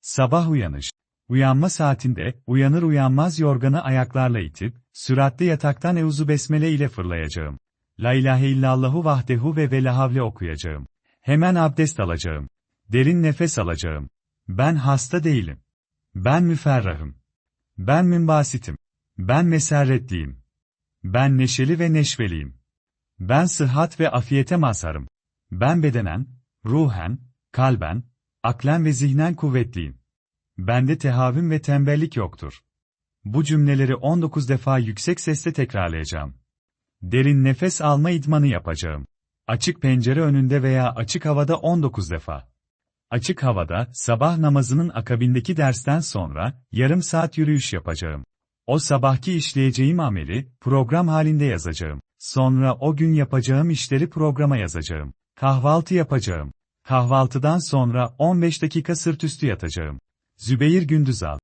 Sabah uyanış. Uyanma saatinde, uyanır uyanmaz yorganı ayaklarla itip, süratli yataktan Euzu Besmele ile fırlayacağım. La ilahe illallahu vahdehu ve ve la havle okuyacağım. Hemen abdest alacağım. Derin nefes alacağım. Ben hasta değilim. Ben müferrahım. Ben mümbasitim. Ben meserretliyim. Ben neşeli ve neşveliyim. Ben sıhhat ve afiyete mazharım. Ben bedenen, ruhen, kalben, aklen ve zihnen kuvvetliyim. Bende tehavüm ve tembellik yoktur. Bu cümleleri 19 defa yüksek sesle tekrarlayacağım. Derin nefes alma idmanı yapacağım. Açık pencere önünde veya açık havada 19 defa. Açık havada, sabah namazının akabindeki dersten sonra, yarım saat yürüyüş yapacağım. O sabahki işleyeceğim ameli, program halinde yazacağım. Sonra o gün yapacağım işleri programa yazacağım. Kahvaltı yapacağım. Kahvaltıdan sonra 15 dakika sırtüstü yatacağım. Zübeyir Gündüzal